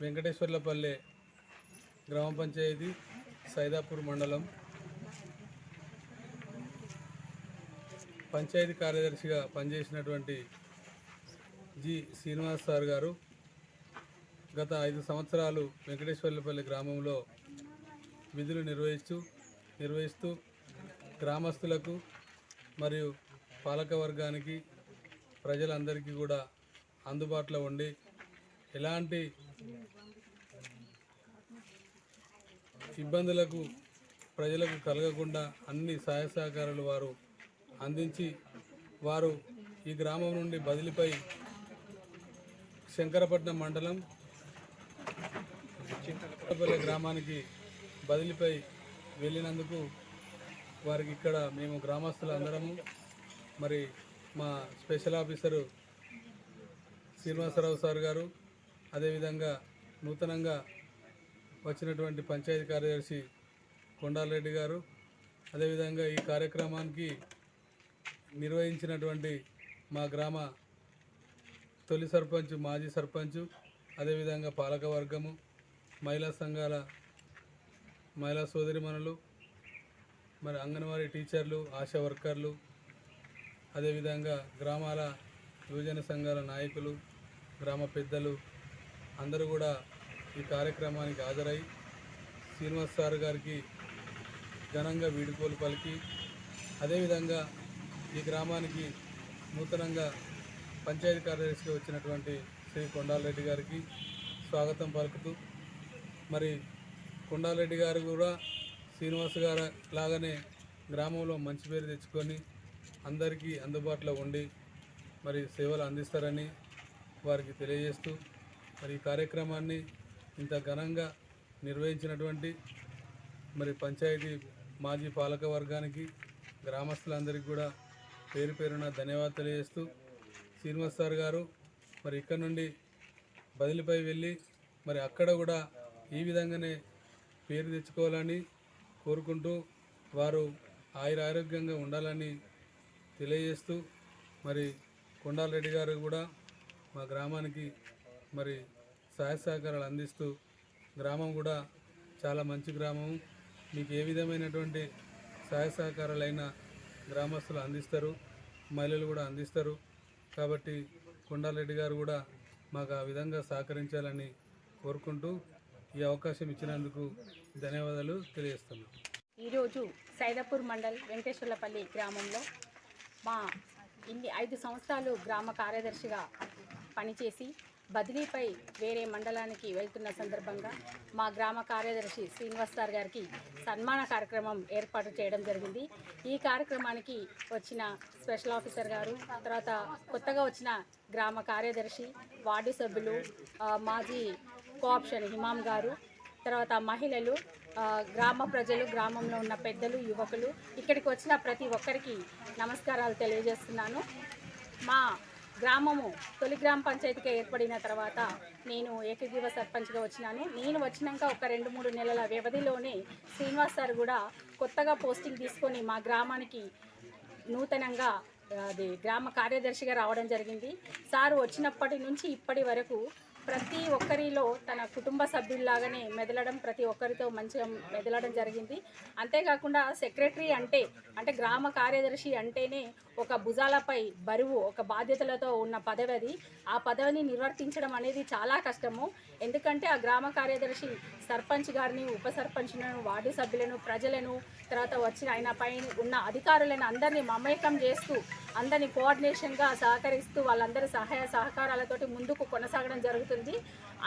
వెంకటేశ్వర్లపల్లె గ్రామ పంచాయతీ సైదాపూర్ మండలం పంచాయతీ కార్యదర్శిగా పనిచేసినటువంటి జి శ్రీనివాస్ సార్ గారు గత ఐదు సంవత్సరాలు వెంకటేశ్వర్లపల్లి గ్రామంలో విధులు నిర్వహిస్తూ నిర్వహిస్తూ గ్రామస్తులకు మరియు పాలక వర్గానికి ప్రజలందరికీ కూడా అందుబాటులో ఉండి ఎలాంటి ఇబ్బందులకు ప్రజలకు కలగకుండా అన్ని సహాయ సహకారాలు వారు అందించి వారు ఈ గ్రామం నుండి బదిలిపై శంకరపట్నం మండలం చింతలపల్లె గ్రామానికి బదిలిపై వెళ్ళినందుకు వారికి ఇక్కడ మేము గ్రామస్తులు అందరము మరి మా స్పెషల్ ఆఫీసరు శ్రీనివాసరావు సార్ గారు అదేవిధంగా నూతనంగా వచ్చినటువంటి పంచాయతీ కార్యదర్శి కొండారెడ్డి గారు అదేవిధంగా ఈ కార్యక్రమానికి నిర్వహించినటువంటి మా గ్రామ తొలి సర్పంచ్ మాజీ సర్పంచ్ అదేవిధంగా పాలక వర్గము మహిళా సంఘాల మహిళా సోదరిమణులు మరి అంగన్వాడీ టీచర్లు ఆశా వర్కర్లు అదేవిధంగా గ్రామాల యువజన సంఘాల నాయకులు గ్రామ పెద్దలు అందరూ కూడా ఈ కార్యక్రమానికి హాజరై శ్రీనివాస్ సార్ గారికి ఘనంగా వీడుకోలు పలికి అదేవిధంగా ఈ గ్రామానికి నూతనంగా పంచాయతీ కార్యదర్శిగా వచ్చినటువంటి శ్రీ కొండాలరెడ్డి గారికి స్వాగతం పలుకుతూ మరి కొండారెడ్డి గారు కూడా శ్రీనివాస్ గారు లాగానే గ్రామంలో మంచి పేరు తెచ్చుకొని అందరికీ అందుబాటులో ఉండి మరి సేవలు అందిస్తారని వారికి తెలియజేస్తూ మరి ఈ కార్యక్రమాన్ని ఇంత ఘనంగా నిర్వహించినటువంటి మరి పంచాయతీ మాజీ పాలక వర్గానికి గ్రామస్తులందరికీ కూడా పేరు పేరున ధన్యవాదాలు తెలియజేస్తూ శ్రీనివాస్ సార్ గారు మరి ఇక్కడ నుండి బదిలీపై వెళ్ళి మరి అక్కడ కూడా ఈ విధంగానే పేరు తెచ్చుకోవాలని కోరుకుంటూ వారు ఆయుర ఆరోగ్యంగా ఉండాలని తెలియజేస్తూ మరి కొండాలరెడ్డి గారు కూడా మా గ్రామానికి మరి సహాయ సహకారాలు అందిస్తూ గ్రామం కూడా చాలా మంచి గ్రామం. మీకు ఏ విధమైనటువంటి సహాయ సహకారాలైన గ్రామస్తులు అందిస్తారు మహిళలు కూడా అందిస్తారు. కాబట్టి కొండాలరెడ్డి గారు కూడా మాకు ఆ విధంగా సహకరించాలని కోరుకుంటూ ఈ అవకాశం ఇచ్చినందుకు ధన్యవాదాలు తెలియజేస్తున్నాం. ఈరోజు సైదాపూర్ మండల్ వెంకటేశ్వర్లపల్లి గ్రామంలో మా ఇన్ని ఐదు సంవత్సరాలు గ్రామ కార్యదర్శిగా పనిచేసి బదిలీపై వేరే మండలానికి వెళ్తున్న సందర్భంగా మా గ్రామ కార్యదర్శి శ్రీనివాస్ సార్ గారికి సన్మాన కార్యక్రమం ఏర్పాటు చేయడం జరిగింది. ఈ కార్యక్రమానికి వచ్చిన స్పెషల్ ఆఫీసర్ గారు తర్వాత కొత్తగా వచ్చిన గ్రామ కార్యదర్శి వార్డు సభ్యులు మాజీ కోఆప్షన్ హిమాం గారు తర్వాత మహిళలు గ్రామ ప్రజలు గ్రామంలో ఉన్న పెద్దలు యువకులు ఇక్కడికి వచ్చిన ప్రతి ఒక్కరికి నమస్కారాలు తెలియజేస్తున్నాను. మా గ్రామము తొలి గ్రామ పంచాయతీగా ఏర్పడిన తర్వాత నేను ఏకజీవ సర్పంచ్గా వచ్చినాను. నేను వచ్చినాక ఒక రెండు మూడు నెలల వ్యవధిలోనే శ్రీనివాస్ సార్ కూడా కొత్తగా పోస్టింగ్ తీసుకొని మా గ్రామానికి నూతనంగా అది గ్రామ కార్యదర్శిగా రావడం జరిగింది. సార్ వచ్చినప్పటి నుంచి ఇప్పటి వరకు ప్రతి ఒక్కరిలో తన కుటుంబ సభ్యుల్లాగానే మెదలడం ప్రతి ఒక్కరితో మంచిగా మెదలడం జరిగింది. అంతేకాకుండా సెక్రటరీ అంటే అంటే గ్రామ కార్యదర్శి అంటేనే ఒక భుజాలపై బరువు ఒక బాధ్యతలతో ఉన్న పదవి అది ఆ పదవిని నిర్వర్తించడం అనేది చాలా కష్టము. ఎందుకంటే ఆ గ్రామ కార్యదర్శి సర్పంచ్ గారిని ఉప సర్పంచ్లను వార్డు సభ్యులను ప్రజలను తర్వాత వచ్చిన ఆయన పైన ఉన్న అధికారులను అందరినీ మమేకం చేస్తూ అందరినీ కోఆర్డినేషన్గా సహకరిస్తూ వాళ్ళందరి సహాయ సహకారాలతోటి ముందుకు కొనసాగడం జరుగుతుంది.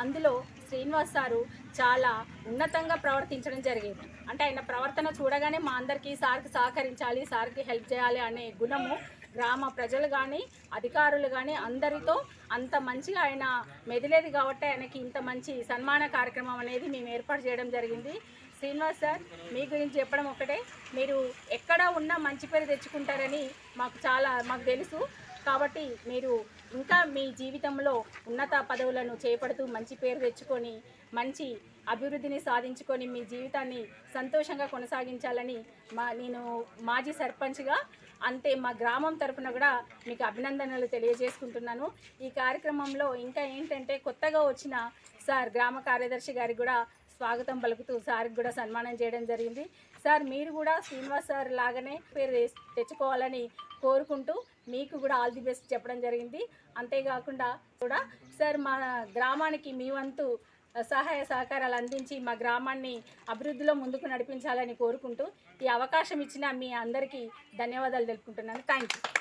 అందులో శ్రీనివాస్ సారు చాలా ఉన్నతంగా ప్రవర్తించడం జరిగేది. అంటే ఆయన ప్రవర్తన చూడగానే మా అందరికీ సార్కి సహకరించాలి సార్కి హెల్ప్ చేయాలి అనే గుణము గ్రామ ప్రజలు కానీ అధికారులు కానీ అందరితో అంత మంచిగా ఆయన మెదిలేది కాబట్టి ఆయనకి ఇంత మంచి సన్మాన కార్యక్రమం అనేది మేము ఏర్పాటు చేయడం జరిగింది. శ్రీనివాస్ సార్ మీ గురించి చెప్పడం ఒకటే. మీరు ఎక్కడ ఉన్నా మంచి పేరు తెచ్చుకుంటారని మాకు చాలా మాకు తెలుసు. కాబట్టి మీరు ఇంకా మీ జీవితంలో ఉన్నత పదవులను చేపడుతూ మంచి పేరు తెచ్చుకొని మంచి అభివృద్ధిని సాధించుకొని మీ జీవితాన్ని సంతోషంగా కొనసాగించాలని మా నేను మాజీ సర్పంచ్గా అంతే మా గ్రామం తరఫున కూడా మీకు అభినందనలు తెలియజేసుకుంటున్నాను. ఈ కార్యక్రమంలో ఇంకా ఏంటంటే కొత్తగా వచ్చిన సార్ గ్రామ కార్యదర్శి గారికి కూడా స్వాగతం పలుకుతూ సార్కి కూడా సన్మానం చేయడం జరిగింది. సార్ మీరు కూడా శ్రీనివాస్ సార్ లాగానే పేరు తె- తెచ్చుకోవాలని కోరుకుంటూ మీకు కూడా ఆల్ ది బెస్ట్ చెప్పడం జరిగింది. అంతేకాకుండా కూడా సార్ మా గ్రామానికి మీ వంతు సహాయ సహకారాలు అందించి మా గ్రామాన్ని అభివృద్ధిలో ముందుకు నడిపించాలని కోరుకుంటూ ఈ అవకాశం ఇచ్చిన మీ అందరికీ ధన్యవాదాలు తెలుపుకుంటున్నాను. Thank you